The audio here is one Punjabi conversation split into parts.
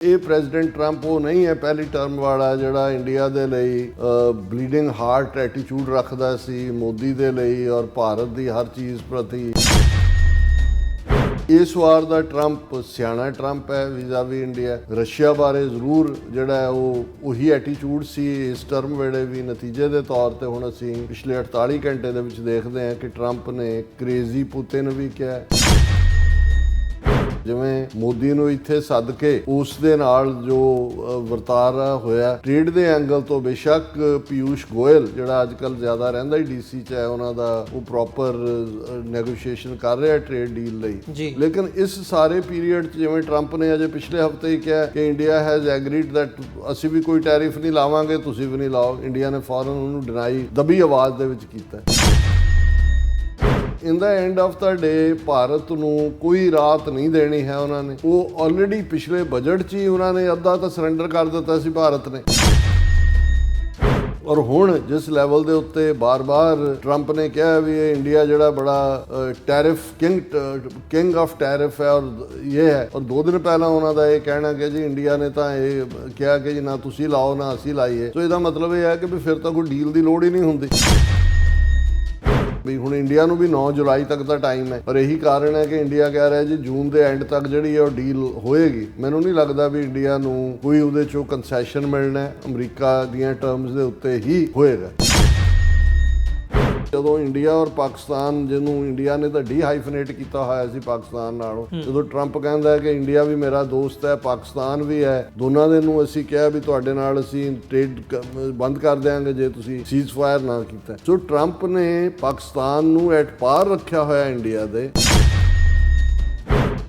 ਇਹ ਪ੍ਰੈਜ਼ੀਡੈਂਟ ਟਰੰਪ, ਉਹ ਨਹੀਂ ਹੈ, ਪਹਿਲੀ ਟਰਮ ਵਾਲਾ ਜਿਹੜਾ ਇੰਡੀਆ ਦੇ ਲਈ ਬਲੀਡਿੰਗ ਹਾਰਟ ਐਟੀਟਿਊਡ ਰੱਖਦਾ ਸੀ, ਮੋਦੀ ਦੇ ਲਈ ਔਰ ਭਾਰਤ ਦੀ ਹਰ ਚੀਜ਼ ਪ੍ਰਤੀ। ਇਸ ਵਾਰ ਦਾ ਟਰੰਪ ਸਿਆਣਾ ਟਰੰਪ ਹੈ ਵੀਜ਼ਾ-ਵੀ ਇੰਡੀਆ। ਰਸ਼ੀਆ ਬਾਰੇ ਜ਼ਰੂਰ ਜਿਹੜਾ ਉਹ ਉਹੀ ਐਟੀਟਿਊਡ ਸੀ ਇਸ ਟਰਮ ਵੇਲੇ ਵੀ। ਨਤੀਜੇ ਦੇ ਤੌਰ ਤੇ ਹੁਣ ਅਸੀਂ ਪਿਛਲੇ 48 ਘੰਟੇ ਦੇ ਵਿੱਚ ਦੇਖਦੇ ਹਾਂ ਕਿ ਟਰੰਪ ਨੇ ਕ੍ਰੇਜ਼ੀ ਪੁਤਿਨ ਵੀ ਕਿਹਾ। ਜਿਵੇਂ ਮੋਦੀ ਨੂੰ ਇੱਥੇ ਸੱਦ ਕੇ ਉਸ ਦੇ ਨਾਲ ਜੋ ਵਰਤਾਰਾ ਹੋਇਆ ਟ੍ਰੇਡ ਦੇ ਐਂਗਲ ਤੋਂ ਬੇਸ਼ੱਕ ਪਿਊਸ਼ ਗੋਇਲ ਜਿਹੜਾ ਅੱਜ ਕੱਲ ਜ਼ਿਆਦਾ ਰਹਿੰਦਾ ਹੀ ਡੀਸੀ ਚ ਹੈ ਉਹਨਾਂ ਦਾ ਉਹ ਪ੍ਰੋਪਰ ਨੈਗੋਸ਼ੀਏਸ਼ਨ ਕਰ ਰਿਹਾ ਟ੍ਰੇਡ ਡੀਲ ਲਈ। ਲੇਕਿਨ ਇਸ ਸਾਰੇ ਪੀਰੀਅਡ ਚ ਜਿਵੇਂ ਟਰੰਪ ਨੇ ਅਜੇ ਪਿਛਲੇ ਹਫ਼ਤੇ ਹੀ ਕਿਹਾ ਕਿ ਇੰਡੀਆ ਹੈਜ਼ ਐਗਰੀਡ that ਅਸੀਂ ਵੀ ਕੋਈ ਟੈਰਿਫ ਨਹੀਂ ਲਾਵਾਂਗੇ ਤੁਸੀਂ ਵੀ ਨਹੀਂ ਲਾਓ। ਇੰਡੀਆ ਨੇ ਫੌਰਨ ਉਹਨੂੰ ਡਿਨਾਈ ਦਬੀ ਆਵਾਜ਼ ਦੇ ਵਿੱਚ ਕੀਤਾ। In the end of the day Bharat ਨੂੰ ਕੋਈ ਰਾਤ ਨਹੀਂ ਦੇਣੀ ਹੈ ਉਹਨਾਂ ਨੇ। ਉਹ ਆਲਰੇਡੀ ਪਿਛਲੇ ਬਜਟ 'ਚ ਹੀ ਉਹਨਾਂ ਨੇ ਅੱਧਾ ਤਾਂ ਸਰੈਂਡਰ ਕਰ ਦਿੱਤਾ ਸੀ ਭਾਰਤ ਨੇ। ਔਰ ਹੁਣ ਜਿਸ ਲੈਵਲ ਦੇ ਉੱਤੇ ਬਾਰ-ਬਾਰ ਟਰੰਪ ਨੇ ਕਿਹਾ ਵੀ ਇਹ ਇੰਡੀਆ ਜਿਹੜਾ ਬੜਾ tariff king king of tariff ਹੈ ਔਰ ਇਹ ਹੈ। ਔਰ ਦੋ ਦਿਨ ਪਹਿਲਾਂ ਉਹਨਾਂ ਦਾ ਇਹ ਕਹਿਣਾ ਕਿ ਜੀ ਇੰਡੀਆ ਨੇ ਤਾਂ ਇਹ ਕਿਹਾ ਕਿ ਜੀ ਨਾ ਤੁਸੀਂ ਲਾਓ, ਨਾ ਅਸੀਂ ਲਾਈਏ। ਸੋ ਇਹਦਾ ਮਤਲਬ ਇਹ ਹੈ ਕਿ ਵੀ ਫਿਰ ਤਾਂ ਕੋਈ ਡੀਲ ਦੀ ਲੋੜ ਹੀ ਨਹੀਂ ਹੁੰਦੀ। ਵੀ ਹੁਣ ਇੰਡੀਆ ਨੂੰ ਵੀ 9 ਜੁਲਾਈ ਤੱਕ ਦਾ ਟਾਈਮ ਹੈ। ਪਰ ਇਹੀ ਕਾਰਨ ਹੈ ਕਿ ਇੰਡੀਆ ਕਹਿ ਰਿਹਾ ਜੀ, ਜੂਨ ਦੇ ਐਂਡ ਤੱਕ ਜਿਹੜੀ ਹੈ ਉਹ ਡੀਲ ਹੋਏਗੀ। ਮੈਨੂੰ ਨਹੀਂ ਲੱਗਦਾ ਵੀ ਇੰਡੀਆ ਨੂੰ ਕੋਈ ਉਹਦੇ ਚੋਂ ਕੰਸੈਸ਼ਨ ਮਿਲਣਾ ਹੈ। ਅਮਰੀਕਾ ਦੀਆਂ ਟਰਮਸ ਦੇ ਉੱਤੇ ਹੀ ਹੋਏਗਾ। ਜਦੋਂ ਇੰਡੀਆ ਔਰ ਪਾਕਿਸਤਾਨ ਜਿਹਨੂੰ ਇੰਡੀਆ ਨੇ ਤਾਂ ਡੀ ਹਾਈਫਨੇਟ ਕੀਤਾ ਹੋਇਆ ਸੀ ਪਾਕਿਸਤਾਨ ਨਾਲੋਂ ਜਦੋਂ ਟਰੰਪ ਕਹਿੰਦਾ ਹੈ ਕਿ ਇੰਡੀਆ ਵੀ ਮੇਰਾ ਦੋਸਤ ਹੈ ਪਾਕਿਸਤਾਨ ਵੀ ਹੈ ਦੋਨਾਂ ਦੇ ਨੂੰ ਅਸੀਂ ਕਿਹਾ ਵੀ ਤੁਹਾਡੇ ਨਾਲ ਅਸੀਂ ਟ੍ਰੇਡ ਬੰਦ ਕਰ ਦਿਆਂਗੇ ਜੇ ਤੁਸੀਂ ਸੀਜ਼ ਫਾਇਰ ਨਾ ਕੀਤਾ। ਸੋ ਟਰੰਪ ਨੇ ਪਾਕਿਸਤਾਨ ਨੂੰ ਐਟ ਪਾਰ ਰੱਖਿਆ ਹੋਇਆ ਇੰਡੀਆ ਦੇ।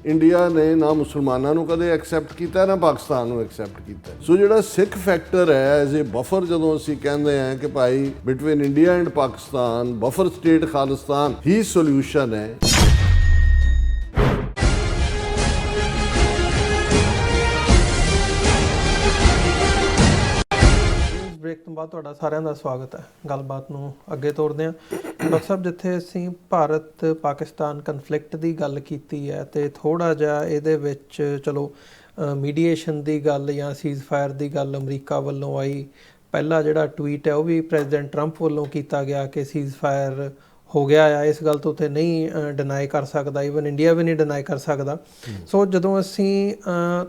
ਇੰਡੀਆ ਨੇ ਨਾ ਮੁਸਲਮਾਨਾਂ ਨੂੰ ਕਦੇ ਐਕਸੈਪਟ ਕੀਤਾ, ਨਾ ਪਾਕਿਸਤਾਨ ਨੂੰ ਐਕਸੈਪਟ ਕੀਤਾ। ਸੋ ਜਿਹੜਾ ਸਿੱਖ ਫੈਕਟਰ ਹੈ ਐਜ਼ ਅ ਬਫਰ ਜਦੋਂ ਅਸੀਂ ਕਹਿੰਦੇ ਹਾਂ ਕਿ ਭਾਈ between India and Pakistan buffer state Khalistan he solution ਹੈ। ਬ੍ਰੇਕ ਤੋਂ ਬਾਅਦ ਤੁਹਾਡਾ ਸਾਰਿਆਂ ਦਾ ਸਵਾਗਤ ਹੈ। ਗੱਲਬਾਤ ਨੂੰ ਅੱਗੇ ਤੋਰਦੇ ਹਾਂ। ਡਾਕਟਰ ਸਾਹਿਬ, ਜਿੱਥੇ ਅਸੀਂ ਭਾਰਤ ਪਾਕਿਸਤਾਨ ਕਨਫਲਿਕਟ ਦੀ ਗੱਲ ਕੀਤੀ ਹੈ ਤੇ ਥੋੜਾ ਜਿਹਾ ਇਹਦੇ ਵਿੱਚ ਚਲੋ ਮੀਡੀਏਸ਼ਨ ਦੀ ਗੱਲ ਜਾਂ ਸੀਜ਼ ਫਾਇਰ ਦੀ ਗੱਲ ਅਮਰੀਕਾ ਵੱਲੋਂ ਆਈ। ਪਹਿਲਾ ਜਿਹੜਾ ਟਵੀਟ ਹੈ ਉਹ ਵੀ ਪ੍ਰੈਜ਼ੀਡੈਂਟ ਟਰੰਪ ਵੱਲੋਂ ਕੀਤਾ ਗਿਆ ਕਿ ਸੀਜ਼ ਫਾਇਰ ਹੋ ਗਿਆ ਆ ਇਸ ਗੱਲ ਤੋਂ ਤੇ ਨਹੀਂ ਡਿਨਾਈ ਕਰ ਸਕਦਾ ਇਵਨ ਇੰਡੀਆ ਵੀ ਨਹੀਂ ਡਿਨਾਈ ਕਰ ਸਕਦਾ। ਸੋ ਜਦੋਂ ਅਸੀਂ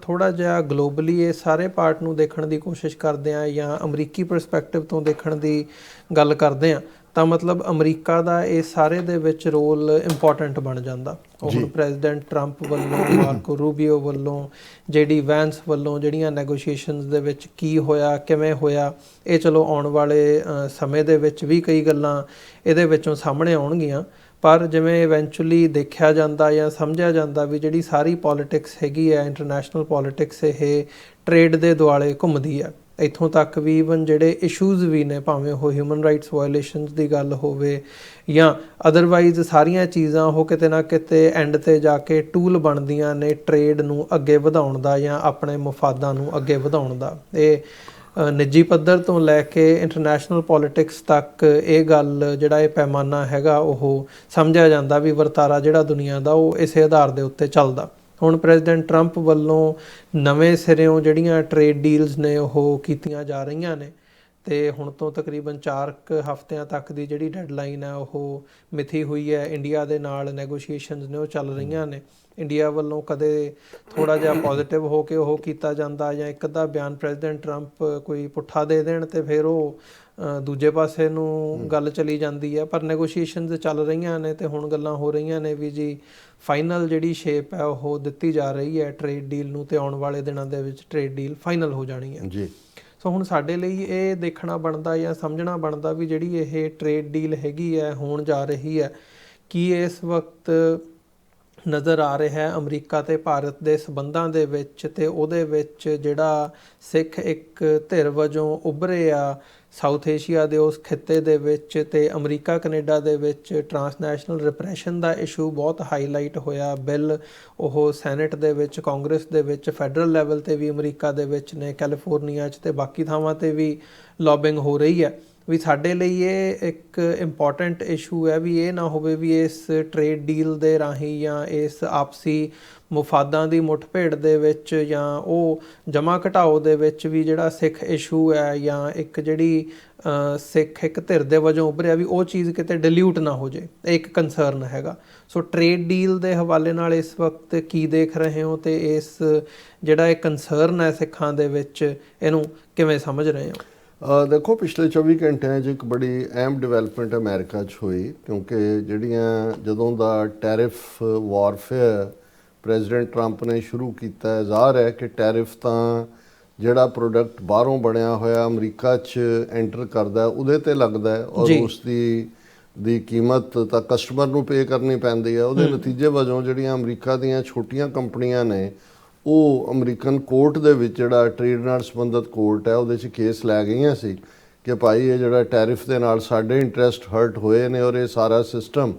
ਥੋੜਾ ਜਿਹਾ ਗਲੋਬਲੀ ਇਹ ਸਾਰੇ ਪਾਰਟ ਨੂੰ ਦੇਖਣ ਦੀ ਕੋਸ਼ਿਸ਼ ਕਰਦੇ ਆ ਜਾਂ ਅਮਰੀਕੀ ਪਰਸਪੈਕਟਿਵ ਤੋਂ ਦੇਖਣ ਦੀ ਗੱਲ ਕਰਦੇ ਆ ਤਾਂ ਮਤਲਬ ਅਮਰੀਕਾ ਦਾ ਇਹ ਸਾਰੇ ਦੇ ਵਿੱਚ ਰੋਲ ਇੰਪੋਰਟੈਂਟ ਬਣ ਜਾਂਦਾ। ਉਹ ਹੁਣ ਪ੍ਰੈਜ਼ੀਡੈਂਟ ਟਰੰਪ ਵੱਲੋਂ ਮਾਰਕੋ ਰੂਬੀਓ ਵੱਲੋਂ ਜੇਡੀ ਵੈਂਸ ਵੱਲੋਂ ਜਿਹੜੀਆਂ ਨੈਗੋਸ਼ੀਏਸ਼ਨਸ ਦੇ ਵਿੱਚ ਕੀ ਹੋਇਆ ਕਿਵੇਂ ਹੋਇਆ ਇਹ ਚਲੋ ਆਉਣ ਵਾਲੇ ਸਮੇਂ ਦੇ ਵਿੱਚ ਵੀ ਕਈ ਗੱਲਾਂ ਇਹਦੇ ਵਿੱਚੋਂ ਸਾਹਮਣੇ ਆਉਣਗੀਆਂ। ਪਰ ਜਿਵੇਂ ਇਵੈਂਚੁਅਲੀ ਦੇਖਿਆ ਜਾਂਦਾ ਜਾਂ ਸਮਝਿਆ ਜਾਂਦਾ ਵੀ ਜਿਹੜੀ ਸਾਰੀ ਪੋਲਿਟਿਕਸ ਹੈਗੀ ਹੈ ਇੰਟਰਨੈਸ਼ਨਲ ਪੋਲਿਟਿਕਸ ਇਹ ਟ੍ਰੇਡ ਦੇ ਦੁਆਲੇ ਘੁੰਮਦੀ ਹੈ। ਇੱਥੋਂ ਤੱਕ ਵੀ ਇਵਨ ਜਿਹੜੇ ਇਸ਼ੂਜ਼ ਵੀ ਨੇ, ਭਾਵੇਂ ਉਹ ਹਿਊਮਨ ਰਾਈਟਸ ਵਾਇਓਲੇਸ਼ਨਸ ਦੀ ਗੱਲ ਹੋਵੇ ਜਾਂ ਅਦਰਵਾਈਜ਼ ਸਾਰੀਆਂ ਚੀਜ਼ਾਂ ਉਹ ਕਿਤੇ ਨਾ ਕਿਤੇ ਐਂਡ ਤੇ ਜਾ ਕੇ ਟੂਲ ਬਣਦੀਆਂ ਨੇ ਟ੍ਰੇਡ ਨੂੰ ਅੱਗੇ ਵਧਾਉਣ ਦਾ ਜਾਂ ਆਪਣੇ ਮਫਾਦਾਂ ਨੂੰ ਅੱਗੇ ਵਧਾਉਣ ਦਾ। ਇਹ ਨਿੱਜੀ ਪੱਧਰ ਤੋਂ ਲੈ ਕੇ ਇੰਟਰਨੈਸ਼ਨਲ ਪੋਲਿਟਿਕਸ ਤੱਕ ਇਹ ਗੱਲ ਜਿਹੜਾ ਇਹ ਪੈਮਾਨਾ ਹੈਗਾ, ਉਹ ਸਮਝਿਆ ਜਾਂਦਾ ਵੀ ਵਰਤਾਰਾ ਜਿਹੜਾ ਦੁਨੀਆ ਦਾ, ਉਹ ਇਸੇ ਆਧਾਰ ਦੇ ਉੱਤੇ ਚੱਲਦਾ। ਹੁਣ ਪ੍ਰੈਜ਼ੀਡੈਂਟ ਟਰੰਪ ਵੱਲੋਂ ਨਵੇਂ ਸਿਰਿਓਂ ਜਿਹੜੀਆਂ ਟ੍ਰੇਡ ਡੀਲਸ ਨੇ ਉਹ ਕੀਤੀਆਂ ਜਾ ਰਹੀਆਂ ਨੇ ਤੇ ਹੁਣ ਤੋਂ ਤਕਰੀਬਨ 4 ਹਫ਼ਤਿਆਂ ਤੱਕ ਦੀ ਜਿਹੜੀ ਡੈਡਲਾਈਨ ਹੈ ਉਹ ਮਿਥੀ ਹੋਈ ਹੈ ਇੰਡੀਆ ਦੇ ਨਾਲ ਨੈਗੋਸ਼ੀਏਸ਼ਨਸ ਨੇ, ਉਹ ਚੱਲ ਰਹੀਆਂ ਨੇ। ਇੰਡੀਆ ਵੱਲੋਂ ਕਦੇ ਥੋੜਾ ਜਿਹਾ ਪੋਜ਼ਿਟਿਵ ਹੋ ਕੇ ਉਹ ਕੀਤਾ ਜਾਂਦਾ ਜਾਂ ਇੱਕ ਅੱਧਾ ਬਿਆਨ ਪ੍ਰੈਜ਼ੀਡੈਂਟ ਟਰੰਪ ਕੋਈ ਪੁੱਠਾ ਦੇ ਦੇਣ ਤੇ ਫਿਰ ਉਹ ਦੂਜੇ ਪਾਸੇ ਨੂੰ ਗੱਲ ਚਲੀ ਜਾਂਦੀ ਹੈ ਪਰ ਨੈਗੋਸ਼ੀਏਸ਼ਨਸ ਚੱਲ ਰਹੀਆਂ ਨੇ ਤੇ ਹੁਣ ਗੱਲਾਂ ਹੋ ਰਹੀਆਂ ਨੇ ਵੀ ਜੀ ਫਾਈਨਲ ਜਿਹੜੀ ਸ਼ੇਪ ਹੈ ਉਹ ਦਿੱਤੀ ਜਾ ਰਹੀ ਹੈ ਟ੍ਰੇਡ ਡੀਲ ਨੂੰ ਤੇ ਆਉਣ ਵਾਲੇ ਦਿਨਾਂ ਦੇ ਵਿੱਚ ਟ੍ਰੇਡ ਡੀਲ ਫਾਈਨਲ ਹੋ ਜਾਣੀ ਹੈ ਜੀ। ਸੋ ਹੁਣ ਸਾਡੇ ਲਈ ਇਹ ਦੇਖਣਾ ਬਣਦਾ ਜਾਂ ਸਮਝਣਾ ਬਣਦਾ ਵੀ ਜਿਹੜੀ ਇਹ ਟ੍ਰੇਡ ਡੀਲ ਹੈਗੀ ਹੈ ਹੋਣ ਜਾ ਰਹੀ ਹੈ ਕੀ ਇਸ ਵਕਤ ਨਜ਼ਰ ਆ ਰਿਹਾ ਹੈ ਅਮਰੀਕਾ ਤੇ ਭਾਰਤ ਦੇ ਸਬੰਧਾਂ ਦੇ ਵਿੱਚ ਤੇ ਉਹਦੇ ਵਿੱਚ ਜਿਹੜਾ ਸਿੱਖ ਇੱਕ ਧਿਰ ਵਜੋਂ ਉੱਭਰੇ ਆ ਸਾਊਥ ਏਸ਼ੀਆ ਦੇ ਉਸ ਖਿੱਤੇ ਦੇ ਵਿੱਚ ਤੇ ਅਮਰੀਕਾ, ਕੈਨੇਡਾ ਦੇ ਵਿੱਚ ਟਰਾਂਸਨੈਸ਼ਨਲ ਰਿਪਰੈਸ਼ਨ ਦਾ ਇਸ਼ੂ ਬਹੁਤ ਹਾਈਲਾਈਟ ਹੋਇਆ। ਬਿੱਲ ਉਹ ਸੈਨੇਟ ਦੇ ਵਿੱਚ, ਕਾਂਗਰਸ ਦੇ ਵਿੱਚ, ਫੈਡਰਲ ਲੈਵਲ ਤੇ ਵੀ ਅਮਰੀਕਾ ਦੇ ਵਿੱਚ ਨੇ, ਕੈਲੀਫੋਰਨੀਆ 'ਚ ਤੇ ਬਾਕੀ ਥਾਵਾਂ ਤੇ ਵੀ ਲੌਬਿੰਗ ਹੋ ਰਹੀ ਹੈ। ਵੀ ਸਾਡੇ ਲਈ ਇਹ ਇੱਕ ਇੰਪੋਰਟੈਂਟ ਇਸ਼ੂ ਹੈ ਵੀ ਇਹ ਨਾ ਹੋਵੇ ਵੀ ਇਸ ਟ੍ਰੇਡ ਡੀਲ ਦੇ ਰਾਹੀਂ ਜਾਂ ਇਸ ਆਪਸੀ ਮੁਫਾਦਾਂ ਦੀ ਮੁੱਠਭੇੜ ਦੇ ਵਿੱਚ ਜਾਂ ਉਹ ਜਮਾ ਘਟਾਓ ਦੇ ਵਿੱਚ ਵੀ ਜਿਹੜਾ ਸਿੱਖ ਇਸ਼ੂ ਹੈ ਜਾਂ ਇੱਕ ਜਿਹੜੀ ਸਿੱਖ ਇੱਕ ਧਿਰ ਦੇ ਵਜੋਂ ਉੱਭਰਿਆ ਵੀ ਉਹ ਚੀਜ਼ ਕਿਤੇ ਡਿਲਿਊਟ ਨਾ ਹੋ ਜੇ ਇਹ ਇੱਕ ਕੰਸਰਨ ਹੈਗਾ। ਸੋ ਟ੍ਰੇਡ ਡੀਲ ਦੇ ਹਵਾਲੇ ਨਾਲ ਇਸ ਵਕਤ ਕੀ ਦੇਖ ਰਹੇ ਹੋ ਤੇ ਇਸ ਜਿਹੜਾ ਇਹ ਕੰਸਰਨ ਹੈ ਸਿੱਖਾਂ ਦੇ ਵਿੱਚ, ਇਹਨੂੰ ਕਿਵੇਂ ਸਮਝ ਰਹੇ ਹੋ? ਦੇਖੋ ਪਿਛਲੇ 24 ਘੰਟਿਆਂ 'ਚ ਇੱਕ ਬੜੀ ਅਹਿਮ ਡਿਵੈਲਪਮੈਂਟ ਅਮਰੀਕਾ 'ਚ ਹੋਈ ਕਿਉਂਕਿ ਜਿਹੜੀਆਂ ਜਦੋਂ ਦਾ ਟੈਰਿਫ ਵਾਰਫੇਅਰ ਪ੍ਰੈਜ਼ੀਡੈਂਟ ਟਰੰਪ ਨੇ ਸ਼ੁਰੂ ਕੀਤਾ ਹੈ ਜ਼ਾਹਰ ਹੈ ਕਿ ਟੈਰਿਫ ਤਾਂ ਜਿਹੜਾ ਪ੍ਰੋਡਕਟ ਬਾਹਰੋਂ ਬਣਿਆ ਹੋਇਆ ਅਮਰੀਕਾ 'ਚ ਐਂਟਰ ਕਰਦਾ ਉਹਦੇ ਤੇ ਲੱਗਦਾ ਹੈ ਔਰ। ਉਸ ਦੀ ਦੀ ਕੀਮਤ ਤਾਂ ਕਸਟਮਰ ਨੂੰ ਪੇ ਕਰਨੀ ਪੈਂਦੀ ਹੈ ਉਹਦੇ ਨਤੀਜੇ ਵਜੋਂ ਜਿਹੜੀਆਂ ਅਮਰੀਕਾ ਦੀਆਂ ਛੋਟੀਆਂ ਕੰਪਨੀਆਂ ਨੇ ਉਹ ਅਮਰੀਕਨ ਕੋਰਟ ਦੇ ਵਿੱਚ ਜਿਹੜਾ ਟ੍ਰੇਡ ਨਾਲ ਸੰਬੰਧਿਤ ਕੋਰਟ ਹੈ ਉਹਦੇ 'ਚ ਕੇਸ ਲੈ ਗਈਆਂ ਸੀ ਕਿ ਭਾਈ ਇਹ ਜਿਹੜਾ ਟੈਰਿਫ ਦੇ ਨਾਲ ਸਾਡੇ ਇੰਟਰਸਟ ਹਰਟ ਹੋਏ ਨੇ ਔਰ ਇਹ ਸਾਰਾ ਸਿਸਟਮ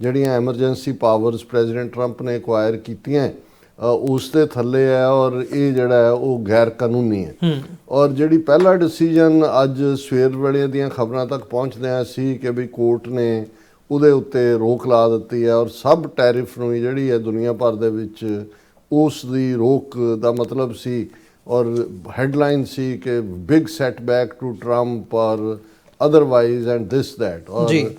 ਜਿਹੜੀਆਂ ਐਮਰਜੈਂਸੀ ਪਾਵਰਸ ਪ੍ਰੈਜ਼ੀਡੈਂਟ ਟਰੰਪ ਨੇ ਐਕਵਾਇਰ ਕੀਤੀਆਂ ਉਸ ਦੇ ਥੱਲੇ ਹੈ ਔਰ ਇਹ ਜਿਹੜਾ ਹੈ ਉਹ ਗੈਰ ਕਾਨੂੰਨੀ ਹੈ। ਔਰ ਜਿਹੜੀ ਪਹਿਲਾ ਡਿਸੀਜਨ ਅੱਜ ਸਵੇਰ ਵੇਲੇ ਦੀਆਂ ਖਬਰਾਂ ਤੱਕ ਪਹੁੰਚਦਿਆਂ ਸੀ ਕਿ ਵੀ ਕੋਰਟ ਨੇ ਉਹਦੇ ਉੱਤੇ ਰੋਕ ਲਾ ਦਿੱਤੀ ਹੈ ਔਰ ਸਭ ਟੈਰਿਫ ਨੂੰ ਜਿਹੜੀ ਹੈ ਦੁਨੀਆ ਭਰ ਦੇ ਵਿੱਚ ਉਸ ਦੀ ਰੋਕ ਦਾ ਮਤਲਬ ਸੀ ਔਰ ਹੈਡਲਾਈਨ ਸੀ ਕਿ ਬਿਗ ਸੈਟਬੈਕ ਟੂ ਟਰੰਪ ਔਰ ਅਦਰਵਾਈਜ਼ ਐਂਡ ਦਿਸ ਦੈਟ ਔਰ।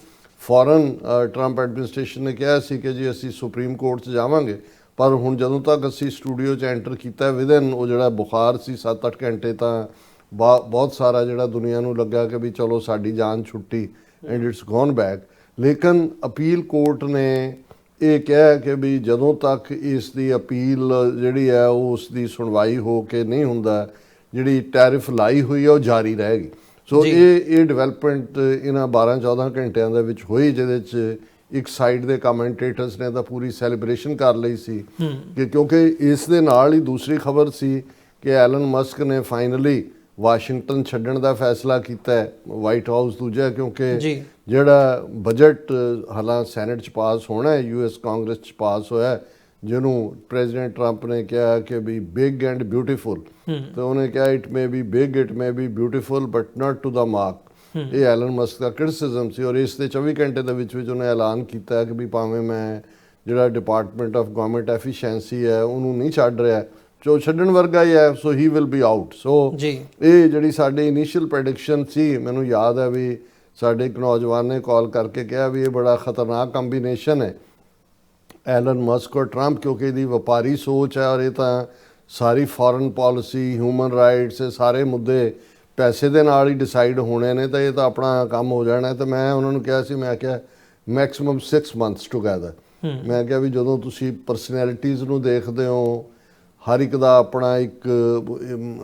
ਫੌਰਨ ਟਰੰਪ ਐਡਮਿਨਿਸਟ੍ਰੇਸ਼ਨ ਨੇ ਕਿਹਾ ਸੀ ਕਿ ਜੀ ਅਸੀਂ ਸੁਪਰੀਮ ਕੋਰਟ 'ਚ ਜਾਵਾਂਗੇ ਪਰ ਹੁਣ ਜਦੋਂ ਤੱਕ ਅਸੀਂ ਸਟੂਡੀਓ 'ਚ ਐਂਟਰ ਕੀਤਾ ਵਿਦਨ ਉਹ ਜਿਹੜਾ ਬੁਖਾਰ ਸੀ 7-8 ਘੰਟੇ ਤਾਂ ਬਹੁਤ ਸਾਰਾ ਜਿਹੜਾ ਦੁਨੀਆ ਨੂੰ ਲੱਗਾ ਕਿ ਵੀ ਚਲੋ ਸਾਡੀ ਜਾਨ ਛੁੱਟੀ ਐਂਡ ਇਟਸ ਗੋਨ ਬੈਕ ਲੇਕਿਨ ਅਪੀਲ ਕੋਰਟ ਨੇ ਇਹ ਕਿਹਾ ਕਿ ਵੀ ਜਦੋਂ ਤੱਕ ਇਸ ਦੀ ਅਪੀਲ ਜਿਹੜੀ ਹੈ ਉਹ ਉਸ ਦੀ ਸੁਣਵਾਈ ਹੋ ਕੇ ਨਹੀਂ ਹੁੰਦਾ ਜਿਹੜੀ ਟੈਰਿਫ ਲਾਈ ਹੋਈ ਹੈ ਉਹ ਜਾਰੀ ਰਹੇਗੀ ਸੋ। ਇਹ ਇਹ ਡਿਵੈਲਪਮੈਂਟ ਇਹਨਾਂ 12-14 ਘੰਟਿਆਂ ਦੇ ਵਿੱਚ ਹੋਈ ਜਿਹਦੇ 'ਚ ਇੱਕ ਸਾਈਡ ਦੇ ਕਮੈਂਟੇਟਰਸ ਨੇ ਤਾਂ ਪੂਰੀ ਸੈਲੀਬ੍ਰੇਸ਼ਨ ਕਰ ਲਈ ਸੀ ਕਿ ਕਿਉਂਕਿ ਇਸ ਦੇ ਨਾਲ ਹੀ ਦੂਸਰੀ ਖਬਰ ਸੀ ਕਿ ਐਲਨ ਮਸਕ ਨੇ ਫਾਈਨਲੀ ਵਾਸ਼ਿੰਗਟਨ ਛੱਡਣ ਦਾ ਫੈਸਲਾ ਕੀਤਾ ਹੈ ਵਾਈਟ ਹਾਊਸ ਦੂਜਾ ਕਿਉਂਕਿ। ਜਿਹੜਾ ਬਜਟ ਹਾਲਾਂ ਸੈਨੇਟ ਚ ਪਾਸ ਹੋਣਾ ਹੈ ਯੂਐਸ ਕਾਂਗਰਸ ਚ ਪਾਸ ਹੋਇਆ ਜਿਹਨੂੰ ਪ੍ਰੈਜ਼ੀਡੈਂਟ ਟਰੰਪ ਨੇ ਕਿਹਾ ਕਿ ਵੀ ਬਿਗ ਐਂਡ ਬਿਊਟੀਫੁਲ ਤੇ ਉਹਨੇ ਕਿਹਾ it may be big it may be beautiful but not to the mark ਇਹ ਐਲਨ ਮਸਕ ਦਾ ਕ੍ਰਿਟਿਸਿਜ਼ਮ ਸੀ ਔਰ ਇਸ ਦੇ 24 ਘੰਟੇ ਦੇ ਵਿੱਚ ਵਿੱਚ ਉਹਨੇ ਐਲਾਨ ਕੀਤਾ ਕਿ ਵੀ ਭਾਵੇਂ ਮੈਂ ਜਿਹੜਾ ਡਿਪਾਰਟਮੈਂਟ ਆਫ ਗਵਰਨਮੈਂਟ ਐਫੀਸ਼ੀਐਂਸੀ ਹੈ ਉਹਨੂੰ ਨਹੀਂ ਛੱਡ ਰਿਹਾ। ਜੋ ਛੱਡਣ ਵਰਗਾ ਹੀ ਹੈ so he will be out so ਜੀ। ਇਹ ਜਿਹੜੀ ਸਾਡੀ ਇਨੀਸ਼ੀਅਲ ਪ੍ਰੈਡਿਕਸ਼ਨ ਸੀ ਮੈਨੂੰ ਯਾਦ ਹੈ ਵੀ ਸਾਡੇ ਇੱਕ ਨੌਜਵਾਨ ਨੇ ਕਾਲ ਕਰਕੇ ਕਿਹਾ ਵੀ ਇਹ ਬੜਾ ਖਤਰਨਾਕ ਕੰਬੀਨੇਸ਼ਨ ਹੈ ਐਲਨ ਮਸਕ ਔਰ ਟਰੰਪ ਕਿਉਂਕਿ ਇਹਦੀ ਵਪਾਰੀ ਸੋਚ ਹੈ ਔਰ ਇਹ ਤਾਂ ਸਾਰੀ ਫੋਰਨ ਪਾਲਿਸੀ ਹਿਊਮਨ ਰਾਈਟਸ ਸਾਰੇ ਮੁੱਦੇ ਪੈਸੇ ਦੇ ਨਾਲ ਹੀ ਡਿਸਾਈਡ ਹੋਣੇ ਨੇ ਤਾਂ ਇਹ ਤਾਂ ਆਪਣਾ ਕੰਮ ਹੋ ਜਾਣਾ। ਤੇ ਮੈਂ ਉਹਨਾਂ ਨੂੰ ਕਿਹਾ ਸੀ ਮੈਂ ਕਿਹਾ ਮੈਕਸਿਮਮ 6 ਮੰਥਸ ਟੁਗੇਦਰ ਮੈਂ ਕਿਹਾ ਵੀ ਜਦੋਂ ਤੁਸੀਂ ਪਰਸਨੈਲਿਟੀਜ਼ ਨੂੰ ਦੇਖਦੇ ਹੋ ਹਰ ਇੱਕ ਦਾ ਆਪਣਾ ਇੱਕ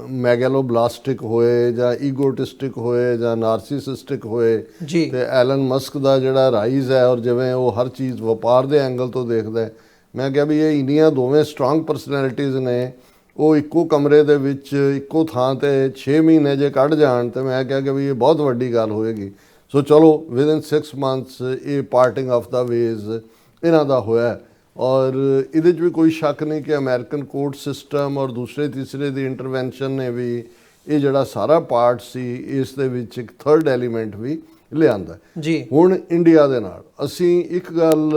ਮੈਗੈਲੋਬਲਾਸਟਿਕ ਹੋਏ ਜਾਂ ਈਗੋਟਿਸਟਿਕ ਹੋਏ ਜਾਂ ਨਾਰਸਿਸਿਸਟਿਕ ਹੋਏ ਤੇ ਐਲਨ ਮਸਕ ਦਾ ਜਿਹੜਾ ਰਾਈਜ਼ ਹੈ ਔਰ ਜਿਵੇਂ ਉਹ ਹਰ ਚੀਜ਼ ਵਪਾਰ ਦੇ ਐਂਗਲ ਤੋਂ ਦੇਖਦਾ ਹੈ। ਮੈਂ ਕਿਹਾ ਵੀ ਇਹ ਇੰਨੀਆਂ ਦੋਵੇਂ ਸਟਰੋਂਗ ਪਰਸਨੈਲਿਟੀਜ਼ ਨੇ ਉਹ ਇੱਕੋ ਕਮਰੇ ਦੇ ਵਿੱਚ ਇੱਕੋ ਥਾਂ ਤੇ 6 ਮਹੀਨੇ ਜੇ ਕੱਢ ਜਾਣ ਤੇ ਮੈਂ ਕਿਹਾ ਕਿ ਵੀ ਇਹ ਬਹੁਤ ਵੱਡੀ ਗੱਲ ਹੋਏਗੀ। ਸੋ ਚਲੋ ਵਿਦਨ 6 ਮੰਥਸ ਇਹ ਪਾਰਟਿੰਗ ਆਫ ਦਾ ਵੇਜ਼ ਇਹਨਾਂ ਦਾ ਹੋਇਆ। ਔਰ ਇਹਦੇ 'ਚ ਵੀ ਕੋਈ ਸ਼ੱਕ ਨਹੀਂ ਕਿ ਅਮਰੀਕਨ ਕੋਰਟ ਸਿਸਟਮ ਔਰ ਦੂਸਰੇ ਤੀਸਰੇ ਦੀ ਇੰਟਰਵੈਂਸ਼ਨ ਨੇ ਵੀ ਇਹ ਜਿਹੜਾ ਸਾਰਾ ਪਾਰਟ ਸੀ ਇਸ ਦੇ ਵਿੱਚ ਇੱਕ ਥਰਡ ਐਲੀਮੈਂਟ ਵੀ ਲਿਆਂਦਾ ਜੀ। ਹੁਣ ਇੰਡੀਆ ਦੇ ਨਾਲ ਅਸੀਂ ਇੱਕ ਗੱਲ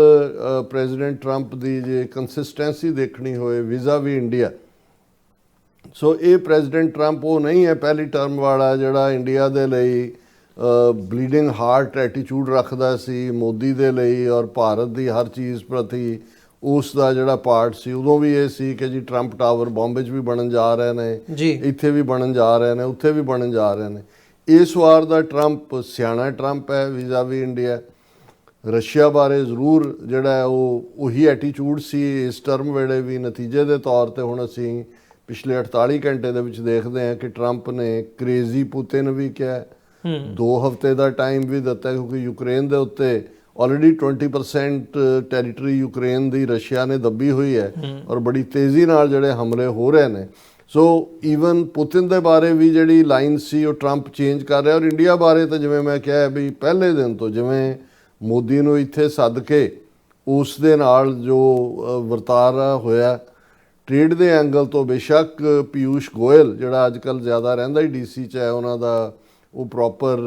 ਪ੍ਰੈਜ਼ੀਡੈਂਟ ਟਰੰਪ ਦੀ ਜੇ ਕੰਸਿਸਟੈਂਸੀ ਦੇਖਣੀ ਹੋਏ ਵੀਜ਼ਾ ਵੀ ਇੰਡੀਆ ਸੋ ਇਹ ਪ੍ਰੈਜ਼ੀਡੈਂਟ ਟਰੰਪ ਉਹ ਨਹੀਂ ਹੈ ਪਹਿਲੀ ਟਰਮ ਵਾਲਾ ਜਿਹੜਾ ਇੰਡੀਆ ਦੇ ਲਈ ਬਲੀਡਿੰਗ ਹਾਰਟ ਐਟੀਟਿਊਡ ਰੱਖਦਾ ਸੀ ਮੋਦੀ ਦੇ ਲਈ ਔਰ ਭਾਰਤ ਦੀ ਹਰ ਚੀਜ਼ ਪ੍ਰਤੀ ਉਸ ਦਾ ਜਿਹੜਾ ਪਾਰਟ ਸੀ ਉਦੋਂ ਵੀ ਇਹ ਸੀ ਕਿ ਜੀ ਟਰੰਪ ਟਾਵਰ ਬੰਬੇ 'ਚ ਵੀ ਬਣਨ ਜਾ ਰਹੇ ਨੇ ਇੱਥੇ ਵੀ ਬਣਨ ਜਾ ਰਹੇ ਨੇ ਉੱਥੇ ਵੀ ਬਣਨ ਜਾ ਰਹੇ ਨੇ। ਇਸ ਵਾਰ ਦਾ ਟਰੰਪ ਸਿਆਣਾ ਟਰੰਪ ਹੈ ਵੀਜ਼ਾ ਵੀ ਇੰਡੀਆ ਰਸ਼ੀਆ ਬਾਰੇ ਜ਼ਰੂਰ ਜਿਹੜਾ ਉਹ ਉਹੀ ਐਟੀਟਿਊਡ ਸੀ। ਇਸ ਟਰਮ ਵੇਲੇ ਵੀ ਨਤੀਜੇ ਦੇ ਤੌਰ ਤੇ ਹੁਣ ਅਸੀਂ ਪਿਛਲੇ 48 ਘੰਟੇ ਦੇ ਵਿੱਚ ਦੇਖਦੇ ਹਾਂ ਕਿ ਟਰੰਪ ਨੇ ਕ੍ਰੇਜ਼ੀ ਪੁਤਿਨ ਵੀ ਕਿਹਾ। ਦੋ ਹਫ਼ਤੇ ਦਾ ਟਾਈਮ ਵੀ ਦਿੱਤਾ ਕਿਉਂਕਿ ਯੂਕਰੇਨ ਦੇ ਉੱਤੇ ਆਲਰੇਡੀ 20% ਟੈਰੀਟਰੀ ਯੂਕਰੇਨ ਦੀ ਰਸ਼ੀਆ ਨੇ ਦੱਬੀ ਹੋਈ ਹੈ ਔਰ ਬੜੀ ਤੇਜ਼ੀ ਨਾਲ ਜਿਹੜੇ ਹਮਲੇ ਹੋ ਰਹੇ ਨੇ। ਸੋ ਈਵਨ ਪੁਤਿਨ ਦੇ ਬਾਰੇ ਵੀ ਜਿਹੜੀ ਲਾਈਨ ਸੀ ਉਹ ਟਰੰਪ ਚੇਂਜ ਕਰ ਰਿਹਾ। ਔਰ ਇੰਡੀਆ ਬਾਰੇ ਤਾਂ ਜਿਵੇਂ ਮੈਂ ਕਿਹਾ ਵੀ ਪਹਿਲੇ ਦਿਨ ਤੋਂ ਜਿਵੇਂ ਮੋਦੀ ਨੂੰ ਇੱਥੇ ਸੱਦ ਕੇ ਉਸ ਦੇ ਨਾਲ ਜੋ ਵਰਤਾਰਾ ਹੋਇਆ ਟ੍ਰੇਡ ਦੇ ਐਂਗਲ ਤੋਂ ਬੇਸ਼ੱਕ ਪਿਊਸ਼ ਗੋਇਲ ਜਿਹੜਾ ਅੱਜ ਕੱਲ ਜ਼ਿਆਦਾ ਰਹਿੰਦਾ ਹੀ ਡੀਸੀ ਚ ਹੈ ਉਹਨਾਂ ਦਾ ਉਹ ਪ੍ਰੋਪਰ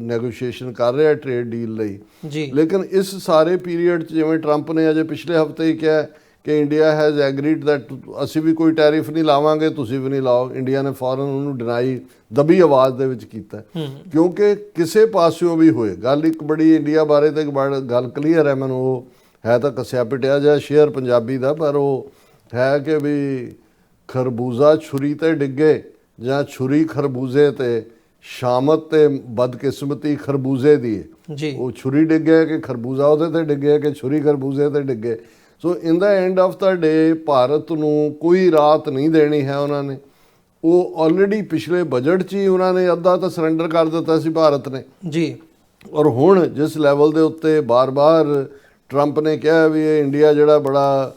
ਨੈਗੋਸ਼ੀਏਸ਼ਨ ਕਰ ਰਿਹਾ ਟ੍ਰੇਡ ਡੀਲ ਲਈ। ਜੀ। ਲੇਕਿਨ ਇਸ ਸਾਰੇ ਪੀਰੀਅਡ 'ਚ ਜਿਵੇਂ ਟਰੰਪ ਨੇ ਅਜੇ ਪਿਛਲੇ ਹਫ਼ਤੇ ਹੀ ਕਿਹਾ ਕਿ ਇੰਡੀਆ ਹੈਜ਼ ਐਗਰੀਡ that ਅਸੀਂ ਵੀ ਕੋਈ ਟੈਰਿਫ ਨਹੀਂ ਲਾਵਾਂਗੇ ਤੁਸੀਂ ਵੀ ਨਹੀਂ ਲਾਓ। ਇੰਡੀਆ ਨੇ ਫੌਰਨ ਉਹਨੂੰ ਡਿਨਾਈ ਦਬੀ ਆਵਾਜ਼ ਦੇ ਵਿੱਚ ਕੀਤਾ। ਕਿਉਂਕਿ ਕਿਸੇ ਪਾਸਿਓਂ ਵੀ ਹੋਏ। ਗੱਲ ਇੱਕ ਬੜੀ ਇੰਡੀਆ ਬਾਰੇ ਤੇ ਗੱਲ ਕਲੀਅਰ ਹੈ ਮੈਨੂੰ। ਉਹ ਹੈ ਤਾਂ ਕਸਿਆ ਪਿਟਿਆ ਜਿਹਾ ਸ਼ੇਅਰ ਪੰਜਾਬੀ ਦਾ ਪਰ ਉਹ ਹੈ ਕਿ ਵੀ ਖਰਬੂਜ਼ਾ ਛੁਰੀ ਤੇ ਡਿੱਗੇ ਜਾਂ ਛੁਰੀ ਖਰਬੂਜ਼ੇ ਤੇ ਸ਼ਾਮਤ ਤੇ ਬਦਕਿਸਮਤੀ ਖਰਬੂਜ਼ੇ ਦੀ ਹੈ ਜੀ। ਉਹ ਛੁਰੀ ਡਿੱਗਿਆ ਕਿ ਖਰਬੂਜ਼ਾ ਉਹਦੇ ਤੇ ਡਿੱਗਿਆ ਕਿ ਛੁਰੀ ਖਰਬੂਜ਼ੇ ਤੇ ਡਿੱਗੇ। So in the end of the day Bharat ਨੂੰ ਕੋਈ ਰਾਤ ਨਹੀਂ ਦੇਣੀ ਹੈ ਉਹਨਾਂ ਨੇ। ਉਹ ਆਲਰੇਡੀ ਪਿਛਲੇ ਬਜਟ 'ਚ ਹੀ ਉਹਨਾਂ ਨੇ ਅੱਧਾ ਤਾਂ ਸਰੈਂਡਰ ਕਰ ਦਿੱਤਾ ਸੀ ਭਾਰਤ ਨੇ। ਜੀ। ਔਰ ਹੁਣ ਜਿਸ ਲੈਵਲ ਦੇ ਉੱਤੇ ਬਾਰ-ਬਾਰ ਟਰੰਪ ਨੇ ਕਿਹਾ ਵੀ ਇਹ ਇੰਡੀਆ ਜਿਹੜਾ ਬੜਾ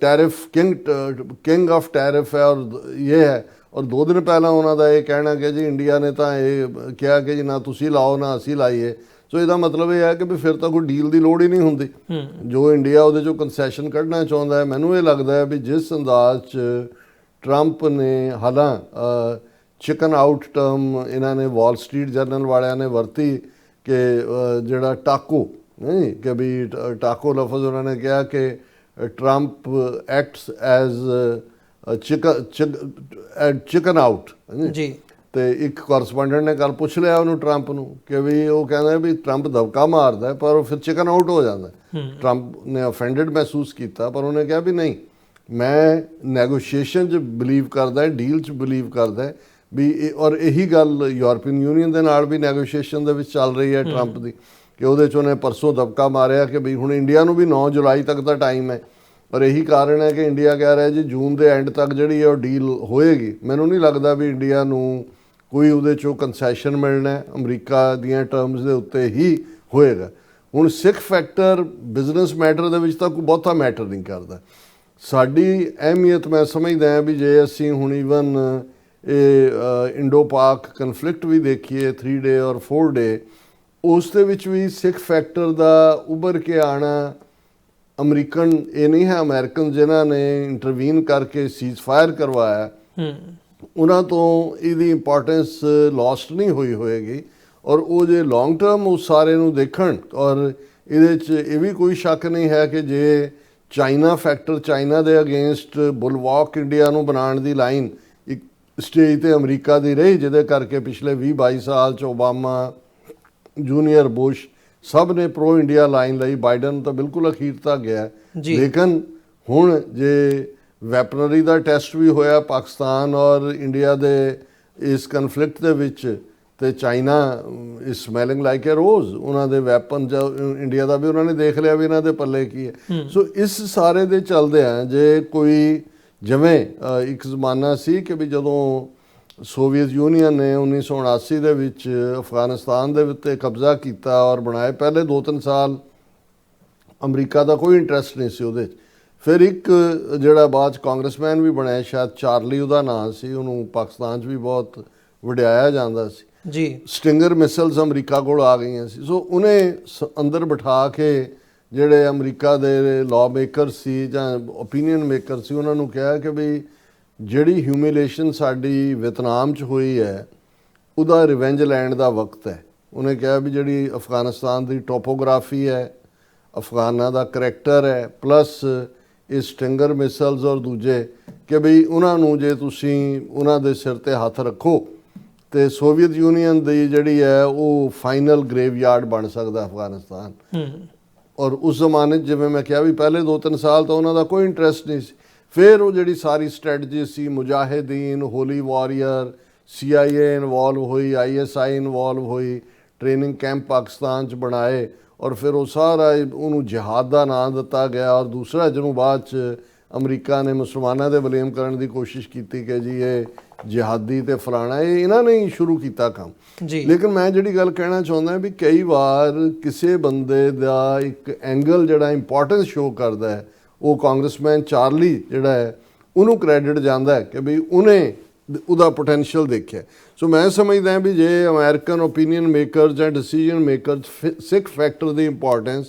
tariff king king of tariff ਹੈ ਔਰ ਇਹ ਹੈ। ਔਰ ਦੋ ਦਿਨ ਪਹਿਲਾਂ ਉਹਨਾਂ ਦਾ ਇਹ ਕਹਿਣਾ ਕਿ ਜੀ ਇੰਡੀਆ ਨੇ ਤਾਂ ਇਹ ਕਿਹਾ ਕਿ ਜੀ ਨਾ ਤੁਸੀਂ ਲਾਓ ਨਾ ਅਸੀਂ ਲਾਈਏ। ਸੋ ਇਹਦਾ ਮਤਲਬ ਇਹ ਹੈ ਕਿ ਵੀ ਫਿਰ ਤਾਂ ਕੋਈ ਡੀਲ ਦੀ ਲੋੜ ਹੀ ਨਹੀਂ ਹੁੰਦੀ। ਜੋ ਇੰਡੀਆ ਉਹਦੇ ਚੋਂ ਕਨਸੈਸ਼ਨ ਕੱਢਣਾ ਚਾਹੁੰਦਾ ਹੈ ਮੈਨੂੰ ਇਹ ਲੱਗਦਾ ਹੈ ਵੀ ਜਿਸ ਅੰਦਾਜ਼ 'ਚ ਟਰੰਪ ਨੇ ਹਾਲਾਂ ਚਿਕਨ ਆਊਟ ਟਰਮ ਇਹਨਾਂ ਨੇ ਵਾਲ ਸਟਰੀਟ ਜਰਨਲ ਵਾਲਿਆਂ ਨੇ ਵਰਤੀ ਕਿ ਜਿਹੜਾ ਟਾਕੋ ਨਹੀਂ ਕਿ ਵੀ ਟਾਕੋ ਲਫ਼ਜ਼ ਉਹਨਾਂ ਨੇ ਕਿਹਾ ਕਿ Trump acts as chicken chicken out ਜੀ। ਤੇ ਇੱਕ ਕੋਰਸਪੋਂਡੈਂਟ ਨੇ ਕੱਲ ਪੁੱਛ ਲਿਆ ਉਹਨੂੰ ਟਰੰਪ ਨੂੰ ਕਿ ਵੀ ਉਹ ਕਹਿੰਦਾ ਵੀ ਟਰੰਪ ਦਬਕਾ ਮਾਰਦਾ ਪਰ ਉਹ ਫਿਰ ਚਿਕਨ ਆਊਟ ਹੋ ਜਾਂਦਾ। ਹੈ। ਟਰੰਪ ਨੇ ਅਫੈਂਡਡ ਮਹਿਸੂਸ ਕੀਤਾ ਪਰ ਉਹਨੇ ਕਿਹਾ ਵੀ ਨਹੀਂ ਮੈਂ ਨੈਗੋਸ਼ੀਏਸ਼ਨ 'ਚ ਬਲੀਵ ਕਰਦਾ ਹੈ ਡੀਲ 'ਚ ਬਲੀਵ ਕਰਦਾ ਵੀ ਇਹ ਔਰ ਇਹੀ ਗੱਲ ਯੂਰਪੀਅਨ ਯੂਨੀਅਨ ਦੇ ਨਾਲ ਵੀ ਨੈਗੋਸ਼ੀਏਸ਼ਨ ਦੇ ਵਿੱਚ ਚੱਲ ਰਹੀ ਹੈ ਟਰੰਪ ਦੀ ਕਿ ਉਹਦੇ 'ਚ ਉਹਨੇ ਪਰਸੋਂ ਦਬਕਾ ਮਾਰਿਆ ਕਿ ਵੀ ਹੁਣ ਇੰਡੀਆ ਨੂੰ ਵੀ 9 ਜੁਲਾਈ ਤੱਕ ਦਾ ਟਾਈਮ ਹੈ। ਪਰ ਇਹੀ ਕਾਰਨ ਹੈ ਕਿ ਇੰਡੀਆ ਕਹਿ ਰਿਹਾ ਜੀ, ਜੂਨ ਦੇ ਐਂਡ ਤੱਕ ਜਿਹੜੀ ਹੈ ਉਹ ਡੀਲ ਹੋਏਗੀ। ਮੈਨੂੰ ਨਹੀਂ ਲੱਗਦਾ ਵੀ ਇੰਡੀਆ ਨੂੰ ਕੋਈ ਉਹਦੇ ਚੋਂ ਕਨਸੈਸ਼ਨ ਮਿਲਣਾ ਅਮਰੀਕਾ ਦੀਆਂ ਟਰਮਸ ਦੇ ਉੱਤੇ ਹੀ ਹੋਏਗਾ। ਹੁਣ ਸਿੱਖ ਫੈਕਟਰ ਬਿਜ਼ਨਸ ਮੈਟਰ ਦੇ ਵਿੱਚ ਤਾਂ ਕੋਈ ਬਹੁਤਾ ਮੈਟਰ ਨਹੀਂ ਕਰਦਾ। ਸਾਡੀ ਅਹਿਮੀਅਤ ਮੈਂ ਸਮਝਦਾ ਹਾਂ ਵੀ ਜੇ ਅਸੀਂ ਹੁਣ ਈਵਨ ਇਹ ਇੰਡੋ ਪਾਕ ਕਨਫਲਿਕਟ ਵੀ ਦੇਖੀਏ 3 ਡੇ ਔਰ 4 ਡੇ ਉਸ ਦੇ ਵਿੱਚ ਵੀ ਸਿੱਖ ਫੈਕਟਰ ਦਾ ਉੱਭਰ ਕੇ ਆਣਾ ਅਮਰੀਕਨ ਇਹ ਨਹੀਂ ਹੈ ਅਮਰੀਕਨ ਜਿਨ੍ਹਾਂ ਨੇ ਇੰਟਰਵੀਨ ਕਰਕੇ ਸੀਜ਼ ਫਾਇਰ ਕਰਵਾਇਆ। ਹੂੰ। ਉਹਨਾਂ ਤੋਂ ਇਹਦੀ ਇੰਪੋਰਟੈਂਸ ਲੋਸਟ ਨਹੀਂ ਹੋਈ ਹੋਏਗੀ। ਔਰ ਉਹ ਜੇ ਲੌਂਗ ਟਰਮ ਉਸ ਸਾਰੇ ਨੂੰ ਦੇਖਣ ਔਰ ਇਹਦੇ 'ਚ ਇਹ ਵੀ ਕੋਈ ਸ਼ੱਕ ਨਹੀਂ ਹੈ ਕਿ ਜੇ ਚਾਈਨਾ ਫੈਕਟਰ ਚਾਈਨਾ ਦੇ ਅਗੇਂਸਟ ਬੁਲਵਾਕ ਇੰਡੀਆ ਨੂੰ ਬਣਾਉਣ ਦੀ ਲਾਈਨ ਇੱਕ ਸਟੇਜ ਤੇ ਅਮਰੀਕਾ ਦੀ ਰਹੀ ਜਿਹਦੇ ਕਰਕੇ ਪਿਛਲੇ 20 22 ਸਾਲ ਚ ਓਬਾਮਾ ਜੂਨੀਅਰ ਬੁਸ਼ ਸਭ ਨੇ ਪ੍ਰੋ ਇੰਡੀਆ ਲਾਈਨ ਲਈ ਬਾਈਡਨ ਤਾਂ ਬਿਲਕੁਲ ਅਖੀਰ ਤੱਕ ਗਿਆ। ਲੇਕਿਨ ਹੁਣ ਜੇ ਵੈਪਨਰੀ ਦਾ ਟੈਸਟ ਵੀ ਹੋਇਆ ਪਾਕਿਸਤਾਨ ਔਰ ਇੰਡੀਆ ਦੇ ਇਸ ਕਨਫਲਿਕਟ ਦੇ ਵਿੱਚ ਤੇ ਚਾਈਨਾ ਇਸ ਸਮੈਲਿੰਗ ਲਾਈਕ ਅ ਰੋਜ਼ ਉਹਨਾਂ ਦੇ ਵੈਪਨ ਇੰਡੀਆ ਦਾ ਵੀ ਉਹਨਾਂ ਨੇ ਦੇਖ ਲਿਆ ਵੀ ਇਹਨਾਂ ਦੇ ਪੱਲੇ ਕੀ ਹੈ। ਸੋ ਇਸ ਸਾਰੇ ਦੇ ਚੱਲਦੇ ਆ ਜੇ ਕੋਈ ਜਿਵੇਂ ਇੱਕ ਜ਼ਮਾਨਾ ਸੀ ਕਿ ਵੀ ਜਦੋਂ ਸੋਵੀਅਤ ਯੂਨੀਅਨ ਨੇ 1979 ਦੇ ਵਿੱਚ ਅਫਗਾਨਿਸਤਾਨ ਦੇ ਉੱਤੇ ਕਬਜ਼ਾ ਕੀਤਾ ਔਰ ਬਣਾਏ ਪਹਿਲੇ 2-3 ਸਾਲ ਅਮਰੀਕਾ ਦਾ ਕੋਈ ਇੰਟਰਸਟ ਨਹੀਂ ਸੀ ਉਹਦੇ ਫਿਰ ਇੱਕ ਜਿਹੜਾ ਬਾਅਦ 'ਚ ਕਾਂਗਰਸਮੈਨ ਵੀ ਬਣਿਆ ਸ਼ਾਇਦ ਚਾਰਲੀ ਉਹਦਾ ਨਾਂ ਸੀ ਉਹਨੂੰ ਪਾਕਿਸਤਾਨ 'ਚ ਵੀ ਬਹੁਤ ਵਡਿਆਇਆ ਜਾਂਦਾ ਸੀ। ਜੀ। ਸਟਿੰਗਰ ਮਿਸਲਸ ਅਮਰੀਕਾ ਕੋਲ ਆ ਗਈਆਂ ਸੀ। ਸੋ ਉਹਨੇ ਅੰਦਰ ਬਿਠਾ ਕੇ ਜਿਹੜੇ ਅਮਰੀਕਾ ਦੇ ਲਾਅ ਮੇਕਰ ਸੀ ਜਾਂ ਓਪੀਨੀਅਨ ਮੇਕਰ ਸੀ ਉਹਨਾਂ ਨੂੰ ਕਿਹਾ ਕਿ ਵੀ ਜਿਹੜੀ ਹਿਊਮਿਲੇਸ਼ਨ ਸਾਡੀ ਵਿਤਨਾਮ 'ਚ ਹੋਈ ਹੈ ਉਹਦਾ ਰਿਵੈਂਜ ਲੈਣ ਦਾ ਵਕਤ ਹੈ। ਉਹਨੇ ਕਿਹਾ ਵੀ ਜਿਹੜੀ ਅਫਗਾਨਿਸਤਾਨ ਦੀ ਟੋਪੋਗ੍ਰਾਫੀ ਹੈ ਅਫਗਾਨਾਂ ਦਾ ਕਰੈਕਟਰ ਹੈ ਪਲੱਸ ਇਹ ਸਟਿੰਗਰ ਮਿਸਲਸ ਔਰ ਦੂਜੇ ਕਿ ਵੀ ਉਹਨਾਂ ਨੂੰ ਜੇ ਤੁਸੀਂ ਉਹਨਾਂ ਦੇ ਸਿਰ ਤੇ ਹੱਥ ਰੱਖੋ ਤੇ ਸੋਵੀਅਤ ਯੂਨੀਅਨ ਦੀ ਜਿਹੜੀ ਹੈ ਉਹ ਫਾਈਨਲ ਗ੍ਰੇਵਯਾਰਡ ਬਣ ਸਕਦਾ ਅਫਗਾਨਿਸਤਾਨ। ਹੂੰ। ਔਰ ਉਸ ਜ਼ਮਾਨੇ ਜਿਵੇਂ ਮੈਂ ਕਿਹਾ ਵੀ ਪਹਿਲੇ 2-3 ਸਾਲ ਤਾਂ ਉਹਨਾਂ ਦਾ ਕੋਈ ਇੰਟਰਸਟ ਨਹੀਂ ਸੀ। ਫਿਰ ਉਹ ਜਿਹੜੀ ਸਾਰੀ ਸਟ੍ਰੈਟਜੀ ਸੀ ਮੁਜਾਹਿਦੀਨ ਹੋਲੀ ਵਾਰੀਅਰ CIA ਇਨਵੋਲਵ ਹੋਈ ISI ਇਨਵੋਲਵ ਹੋਈ ਟ੍ਰੇਨਿੰਗ ਕੈਂਪ ਪਾਕਿਸਤਾਨ 'ਚ ਬਣਾਏ ਔਰ ਫਿਰ ਉਹ ਸਾਰਾ ਉਹਨੂੰ ਜਿਹਾਦ ਦਾ ਨਾਮ ਦਿੱਤਾ ਗਿਆ ਔਰ ਦੂਸਰਾ ਜਿਹਨੂੰ ਬਾਅਦ 'ਚ ਅਮਰੀਕਾ ਨੇ ਮੁਸਲਮਾਨਾਂ ਦੇ ਬਲੇਮ ਕਰਨ ਦੀ ਕੋਸ਼ਿਸ਼ ਕੀਤੀ ਕਿ ਜੀ ਇਹ ਜਿਹਾਦੀ ਤੇ ਫਲਾਣਾ ਇਹ ਇਹਨਾਂ ਨੇ ਹੀ ਸ਼ੁਰੂ ਕੀਤਾ ਕੰਮ। ਜੀ। ਲੇਕਿਨ ਮੈਂ ਜਿਹੜੀ ਗੱਲ ਕਹਿਣਾ ਚਾਹੁੰਦਾ ਵੀ ਕਈ ਵਾਰ ਕਿਸੇ ਬੰਦੇ ਦਾ ਇੱਕ ਐਂਗਲ ਜਿਹੜਾ ਇੰਪੋਰਟੈਂਸ ਸ਼ੋ ਕਰਦਾ ਹੈ ਉਹ ਕਾਂਗਰਸਮੈਨ ਚਾਰਲੀ ਜਿਹੜਾ ਹੈ ਉਹਨੂੰ ਕ੍ਰੈਡਿਟ ਜਾਂਦਾ ਕਿ ਵੀ ਉਹਨੇ ਉਹਦਾ ਪੋਟੈਂਸ਼ੀਅਲ ਦੇਖਿਆ ਸੋ ਮੈਂ ਸਮਝਦਾ ਹਾਂ ਵੀ ਜੇ ਅਮਰੀਕਨ ਓਪੀਨੀਅਨ ਮੇਕਰਸ ਜਾਂ ਡਿਸੀਜਨ ਮੇਕਰਸ ਸਿੱਖ ਫੈਕਟਰ ਦੀ ਇੰਪੋਰਟੈਂਸ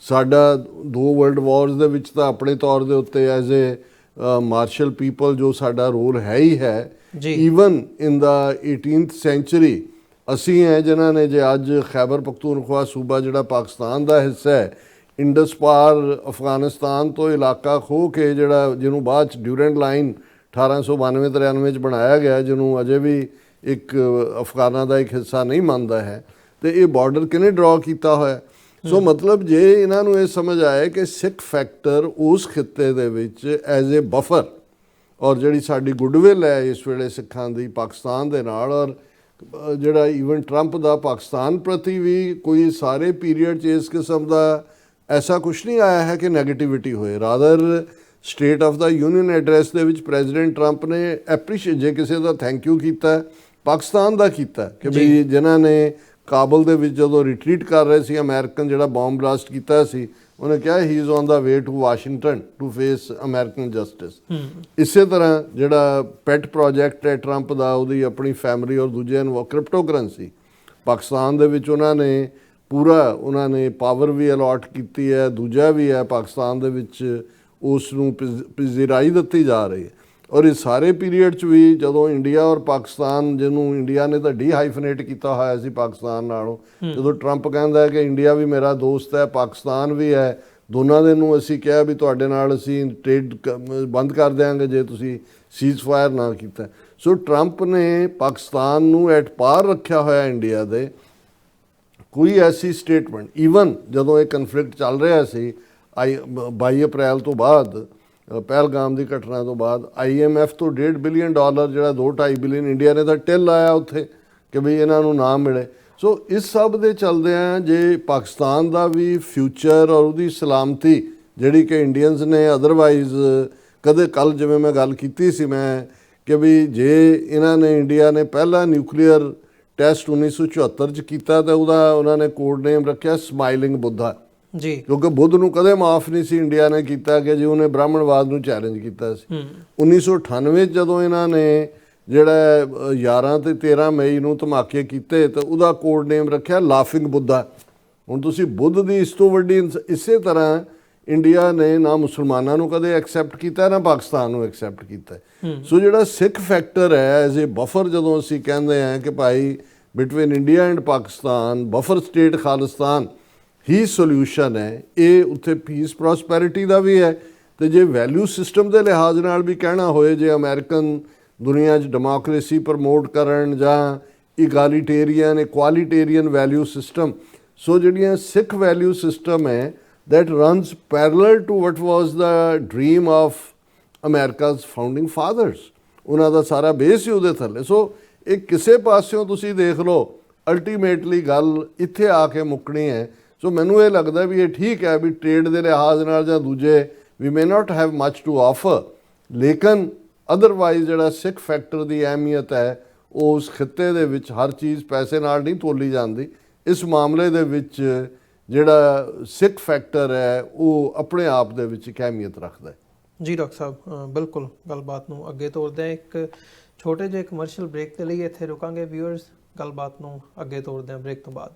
ਸਾਡਾ ਦੋ ਵਰਲਡ ਵਾਰਸ ਦੇ ਵਿੱਚ ਤਾਂ ਆਪਣੇ ਤੌਰ ਦੇ ਉੱਤੇ ਐਜ਼ ਅ ਮਾਰਸ਼ਲ ਪੀਪਲ ਜੋ ਸਾਡਾ ਰੋਲ ਹੈ ਹੀ ਹੈ। ਈਵਨ ਇਨ ਦਾ 18th ਸੈਂਚੁਰੀ ਅਸੀਂ ਹੈ ਜਿਨ੍ਹਾਂ ਨੇ ਜੇ ਅੱਜ ਖੈਬਰ ਪਖਤੂਨਖਵਾ ਸੂਬਾ ਜਿਹੜਾ ਪਾਕਿਸਤਾਨ ਦਾ ਹਿੱਸਾ ਹੈ ਇੰਡਸ ਪਾਰ ਅਫਗਾਨਿਸਤਾਨ ਤੋਂ ਇਲਾਕਾ ਖੋ ਕੇ ਜਿਹੜਾ ਜਿਹਨੂੰ ਬਾਅਦ ਚ ਡਿਊਰੈਂਟ ਲਾਈਨ 1892-93 ਚ ਬਣਾਇਆ ਗਿਆ ਜਿਹਨੂੰ ਅਜੇ ਵੀ ਇੱਕ ਅਫਗਾਨਾਂ ਦਾ ਇੱਕ ਹਿੱਸਾ ਨਹੀਂ ਮੰਨਦਾ ਹੈ। ਤੇ ਇਹ ਬਾਰਡਰ ਕਿਨੇ ਡਰਾ ਕੀਤਾ ਹੋਇਆ? ਸੋ ਮਤਲਬ ਜੇ ਇਹਨਾਂ ਨੂੰ ਇਹ ਸਮਝ ਆਇਆ ਕਿ ਸਿੱਖ ਫੈਕਟਰ ਉਸ ਖਿੱਤੇ ਦੇ ਵਿੱਚ ਐਜ਼ ਅ ਬਫਰ ਔਰ ਜਿਹੜੀ ਸਾਡੀ ਗੁੱਡਵਿਲ ਹੈ ਇਸ ਵੇਲੇ ਸਿੱਖਾਂ ਦੀ ਪਾਕਿਸਤਾਨ ਦੇ ਨਾਲ ਔਰ ਜਿਹੜਾ ਈਵਨ ਟਰੰਪ ਦਾ ਪਾਕਿਸਤਾਨ ਪ੍ਰਤੀ ਵੀ ਕੋਈ ਸਾਰੇ ਪੀਰੀਅਡ 'ਚ ਇਸ ਕਿਸਮ ਦਾ ਐਸਾ ਕੁਝ ਨਹੀਂ ਆਇਆ ਹੈ ਕਿ 네ਗੇਟਿਵਿਟੀ ਹੋਏ। Rather state of the union address ਦੇ ਵਿੱਚ ਪ੍ਰੈਜ਼ੀਡੈਂਟ ਟਰੰਪ ਨੇ ਐਪਰੀਸ਼ੀਏਟ ਜੇ ਕਿਸੇ ਦਾ ਥੈਂਕ ਯੂ ਕੀਤਾ ਪਾਕਿਸਤਾਨ ਦਾ ਕੀਤਾ ਕਿ ਵੀ ਜਿਨ੍ਹਾਂ ਨੇ ਕਾਬਲ ਦੇ ਵਿੱਚ ਜਦੋਂ ਰਿਟਰੀਟ ਕਰ ਰਹੇ ਸੀ ਅਮਰੀਕਨ ਜਿਹੜਾ ਬੰਬ ਬਲਾਸਟ ਕੀਤਾ ਸੀ ਉਹਨੇ ਕਿਹਾ he is on the way to Washington to face American justice ਇਸੇ ਤਰ੍ਹਾਂ ਜਿਹੜਾ ਪੈਟ ਪ੍ਰੋਜੈਕਟ ਹੈ ਟਰੰਪ ਦਾ ਉਹਦੀ ਆਪਣੀ ਫੈਮਿਲੀ ਔਰ ਦੂਜਿਆਂ ਨੂੰ ਕ੍ਰਿਪਟੋ ਕਰੰਸੀ ਪਾਕਿਸਤਾਨ ਦੇ ਵਿੱਚ ਉਹਨਾਂ ਨੇ ਪੂਰਾ ਉਹਨਾਂ ਨੇ ਪਾਵਰ ਵੀ ਅਲਾਟ ਕੀਤੀ ਹੈ ਦੂਜਾ ਵੀ ਹੈ ਪਾਕਿਸਤਾਨ ਦੇ ਵਿੱਚ ਉਸ ਨੂੰ ਪਿਜ਼- ਪਜ਼ੀਰਾਈ ਦਿੱਤੀ ਜਾ ਰਹੀ ਹੈ। ਔਰ ਇਹ ਸਾਰੇ ਪੀਰੀਅਡ 'ਚ ਵੀ ਜਦੋਂ ਇੰਡੀਆ ਔਰ ਪਾਕਿਸਤਾਨ ਜਿਹਨੂੰ ਇੰਡੀਆ ਨੇ ਤਾਂ ਡੀ ਹਾਈਫਨੇਟ ਕੀਤਾ ਹੋਇਆ ਸੀ ਪਾਕਿਸਤਾਨ ਨਾਲੋਂ ਜਦੋਂ ਟਰੰਪ ਕਹਿੰਦਾ ਹੈ ਕਿ ਇੰਡੀਆ ਵੀ ਮੇਰਾ ਦੋਸਤ ਹੈ ਪਾਕਿਸਤਾਨ ਵੀ ਹੈ ਦੋਨਾਂ ਦੇ ਨੂੰ ਅਸੀਂ ਕਿਹਾ ਵੀ ਤੁਹਾਡੇ ਨਾਲ ਅਸੀਂ ਟ੍ਰੇਡ ਬੰਦ ਕਰ ਦਿਆਂਗੇ ਜੇ ਤੁਸੀਂ ਸੀਜ਼ ਫਾਇਰ ਨਾ ਕੀਤਾ। ਸੋ ਟਰੰਪ ਨੇ ਪਾਕਿਸਤਾਨ ਨੂੰ ਐਟ ਪਾਰ ਰੱਖਿਆ ਹੋਇਆ ਇੰਡੀਆ ਦੇ ਕੋਈ ਐਸੀ ਸਟੇਟਮੈਂਟ ਈਵਨ ਜਦੋਂ ਇਹ ਕਨਫਲਿਕਟ ਚੱਲ ਰਿਹਾ ਸੀ, ਆਈ 22 ਅਪ੍ਰੈਲ ਤੋਂ ਬਾਅਦ ਪਹਿਲਗਾਮ ਦੀ ਘਟਨਾ ਤੋਂ ਬਾਅਦ ਆਈਐਮਐਫ ਤੋਂ 1.5 ਬਿਲੀਅਨ ਡਾਲਰ ਜਿਹੜਾ 2.5 ਬਿਲੀਅਨ ਇੰਡੀਆ ਨੇ ਤਾਂ ਟਿਲ ਆਇਆ ਉੱਥੇ ਕਿ ਵੀ ਇਹਨਾਂ ਨੂੰ ਨਾ ਮਿਲੇ। ਸੋ ਇਸ ਸਭ ਦੇ ਚੱਲਦਿਆਂ ਜੇ ਪਾਕਿਸਤਾਨ ਦਾ ਵੀ ਫਿਊਚਰ ਔਰ ਉਹਦੀ ਸਲਾਮਤੀ ਜਿਹੜੀ ਕਿ ਇੰਡੀਅਨਸ ਨੇ ਅਦਰਵਾਈਜ਼ ਕਦੇ ਕੱਲ ਜਿਵੇਂ ਮੈਂ ਗੱਲ ਕੀਤੀ ਸੀ ਮੈਂ, ਕਿ ਵੀ ਜੇ ਇਹਨਾਂ ਨੇ ਇੰਡੀਆ ਨੇ ਪਹਿਲਾ ਨਿਊਕਲੀਅਰ ਟੈਸਟ 1974 ਚ ਕੀਤਾ ਤਾਂ ਉਹਦਾ ਉਹਨਾਂ ਨੇ ਕੋਡ ਨੇਮ ਰੱਖਿਆ ਸਮਾਈਲਿੰਗ ਬੁੱਧਾ ਜੀ। ਕਿਉਂਕਿ ਬੁੱਧ ਨੂੰ ਕਦੇ ਮਾਫ ਨਹੀਂ ਸੀ ਇੰਡੀਆ ਨੇ ਕੀਤਾ ਕਿ ਜੇ ਉਹਨੇ ਬ੍ਰਾਹਮਣਵਾਦ ਨੂੰ ਚੈਲੰਜ ਕੀਤਾ ਸੀ। ਹੂੰ। 1998 ਚ ਜਦੋਂ ਇਹਨਾਂ ਨੇ ਜਿਹੜਾ ਅ, 11 ਤੇ 13 ਮਈ ਨੂੰ ਧਮਾਕੇ ਕੀਤੇ ਤਾਂ ਉਹਦਾ ਕੋਡ ਨੇਮ ਰੱਖਿਆ ਲਾਫਿੰਗ ਬੁੱਧਾ ਹੁਣ ਤੁਸੀਂ ਬੁੱਧ ਦੀ ਇਸ ਤੋਂ ਵੱਡੀ ਇਸੇ ਤਰ੍ਹਾਂ ਇੰਡੀਆ ਨੇ ਨਾ ਮੁਸਲਮਾਨਾਂ ਨੂੰ ਕਦੇ ਐਕਸੈਪਟ ਕੀਤਾ, ਨਾ ਪਾਕਿਸਤਾਨ ਨੂੰ ਐਕਸੈਪਟ ਕੀਤਾ। ਸੋ ਜਿਹੜਾ ਸਿੱਖ ਫੈਕਟਰ ਹੈ ਐਜ਼ ਅ ਬਫਰ ਜਦੋਂ ਅਸੀਂ ਕਹਿੰਦੇ ਆ ਕਿ ਭਾਈ between India and Pakistan buffer state Khalistan, he solution ਹੈ। ਇਹ ਉੱਥੇ ਪੀਸ ਪ੍ਰੋਸਪੈਰਿਟੀ ਦਾ ਵੀ ਹੈ ਤੇ ਜੇ ਵੈਲਿਊ ਸਿਸਟਮ ਦੇ ਲਿਹਾਜ਼ ਨਾਲ ਵੀ ਕਹਿਣਾ ਹੋਏ, ਜੇ ਅਮਰੀਕਨ ਦੁਨੀਆ 'ਚ ਡੈਮੋਕ੍ਰੇਸੀ ਪ੍ਰਮੋਟ ਕਰਨ ਜਾਂ ਇਗਾਲੀਟੇਰੀਅਨ ਇਕੁਆਲੀਟੇਰੀਅਨ ਵੈਲਿਊ ਸਿਸਟਮ ਸੋ ਜਿਹੜੀਆਂ ਸਿੱਖ ਵੈਲਿਊ ਸਿਸਟਮ ਹੈ that runs parallel to what was the dream of America's founding fathers. ਉਹਨਾਂ ਦਾ ਸਾਰਾ ਬੇਸ ਹੀ ਉਹਦੇ ਥੱਲੇ। ਸੋ ਇਹ ਕਿਸੇ ਪਾਸਿਓਂ ਤੁਸੀਂ ਦੇਖ ਲਓ ਅਲਟੀਮੇਟਲੀ ਗੱਲ ਇੱਥੇ ਆ ਕੇ ਮੁੱਕਣੀ ਹੈ। ਸੋ ਮੈਨੂੰ ਇਹ ਲੱਗਦਾ ਵੀ ਇਹ ਠੀਕ ਹੈ ਵੀ ਟ੍ਰੇਡ ਦੇ ਲਿਹਾਜ਼ ਨਾਲ ਜਾਂ ਦੂਜੇ ਵੀ may not have much to offer ਲੇਕਿਨ ਅਦਰਵਾਈਜ਼ ਜਿਹੜਾ ਸਿੱਖ ਫੈਕਟਰ ਦੀ ਅਹਿਮੀਅਤ ਹੈ, ਉਹ ਉਸ ਖਿੱਤੇ ਦੇ ਵਿੱਚ ਹਰ ਚੀਜ਼ ਪੈਸੇ ਨਾਲ ਨਹੀਂ ਤੋਲੀ ਜਾਂਦੀ। ਇਸ ਮਾਮਲੇ ਦੇ ਵਿੱਚ ਜਿਹੜਾ ਸਿੱਖ ਫੈਕਟਰ ਹੈ, ਉਹ ਆਪਣੇ ਆਪ ਦੇ ਵਿੱਚ ਕਹਿਮੀਅਤ ਰੱਖਦਾ ਹੈ। ਜੀ ਡਾਕਟਰ ਸਾਹਿਬ ਬਿਲਕੁਲ ਗੱਲਬਾਤ ਨੂੰ ਅੱਗੇ ਤੋਰਦੇ ਆ ਇੱਕ ਛੋਟੇ ਜਿਹੇ ਕਮਰਸ਼ੀਅਲ ਬ੍ਰੇਕ ਦੇ ਲਈ ਇੱਥੇ ਰੁਕਾਂਗੇ ਵਿਊਅਰਸ ਗੱਲਬਾਤ ਨੂੰ ਅੱਗੇ ਤੋਰਦੇ ਆ ਬ੍ਰੇਕ ਤੋਂ ਬਾਅਦ।